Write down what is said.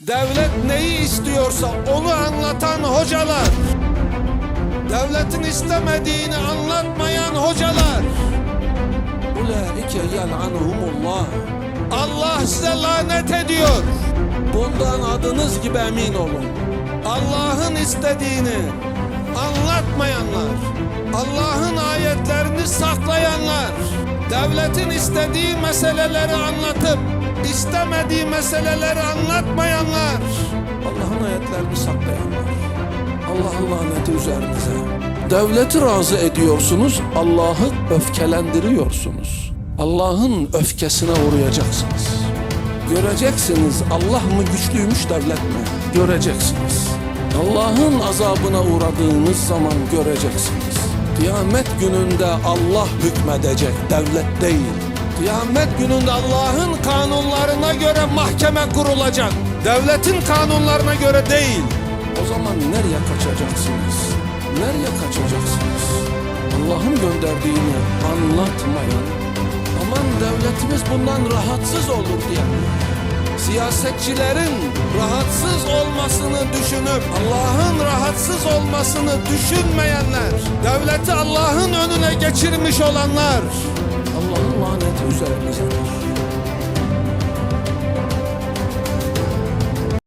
Devlet neyi istiyorsa onu anlatan hocalar. Devletin istemediğini anlatmayan hocalar. Ulaike yel'anuhumullah. Allah size lanet ediyor. Bundan adınız gibi emin olun. Allah'ın istediğini anlatmayanlar, Allah'ın saklayanlar, devletin istediği meseleleri anlatıp istemediği meseleleri anlatmayanlar, Allah'ın ayetlerini saklayanlar. Allah'ın laneti üzerinize. Devleti razı ediyorsunuz, Allah'ı öfkelendiriyorsunuz. Allah'ın öfkesine uğrayacaksınız. Göreceksiniz Allah mı güçlüymüş devlet mi? Göreceksiniz. Allah'ın azabına uğradığınız zaman göreceksiniz. Kıyamet gününde Allah hükmedecek, devlet değil. Kıyamet gününde Allah'ın kanunlarına göre mahkeme kurulacak. Devletin kanunlarına göre değil. O zaman nereye kaçacaksınız? Nereye kaçacaksınız? Allah'ın gönderdiğini anlatmayan, aman devletimiz bundan rahatsız olur diye. Siyasetçilerin rahatsız olmasını düşünüp Allah'ın rahatsız olmasını düşünmeyenler, devleti Allah'ın önüne geçirmiş olanlar, Allah'ın laneti üzerinizedir.